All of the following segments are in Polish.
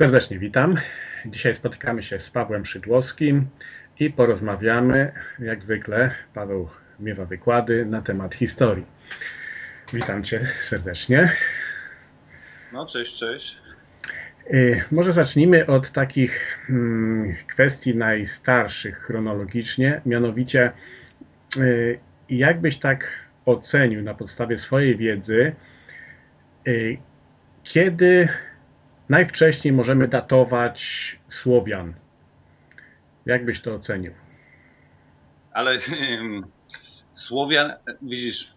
Serdecznie witam. Dzisiaj spotykamy się z Pawłem Szydłowskim i porozmawiamy, jak zwykle, Paweł miewa wykłady na temat historii. Witam Cię serdecznie. No, cześć, cześć. Y, Może zacznijmy od takich mm, kwestii najstarszych chronologicznie, mianowicie y, jak byś tak ocenił na podstawie swojej wiedzy, y, kiedy najwcześniej możemy datować Słowian? Jak byś to ocenił? Ale Słowian, widzisz,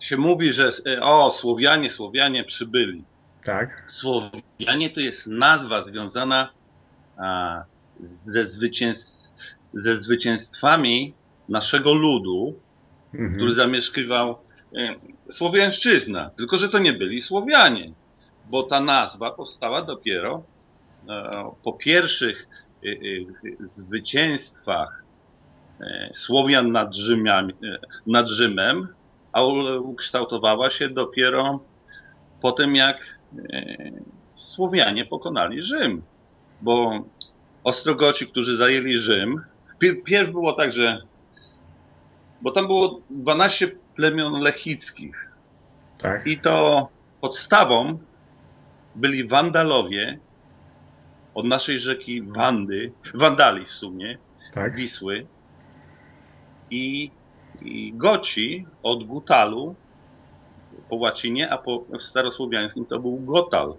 się mówi, że e, o, Słowianie, Słowianie przybyli. Tak? Słowianie to jest nazwa związana a, ze, zwycięstw, ze zwycięstwami naszego ludu, Mhm. który zamieszkiwał em, Słowiańszczyzna. Tylko, że to nie byli Słowianie, bo ta nazwa powstała dopiero e, po pierwszych e, e, zwycięstwach Słowian nad, nad Rzymem, a ukształtowała się dopiero po tym, jak Słowianie pokonali Rzym. Bo Ostrogoci, którzy zajęli Rzym, pier- pierw było tak, że bo tam było 12 plemion lechickich Tak. i to podstawą byli Wandalowie od naszej rzeki Wandy, Wandali w sumie, Tak. Wisły i, i Goci od Gutalu po łacinie, a po starosłowiańskim to był Gotal.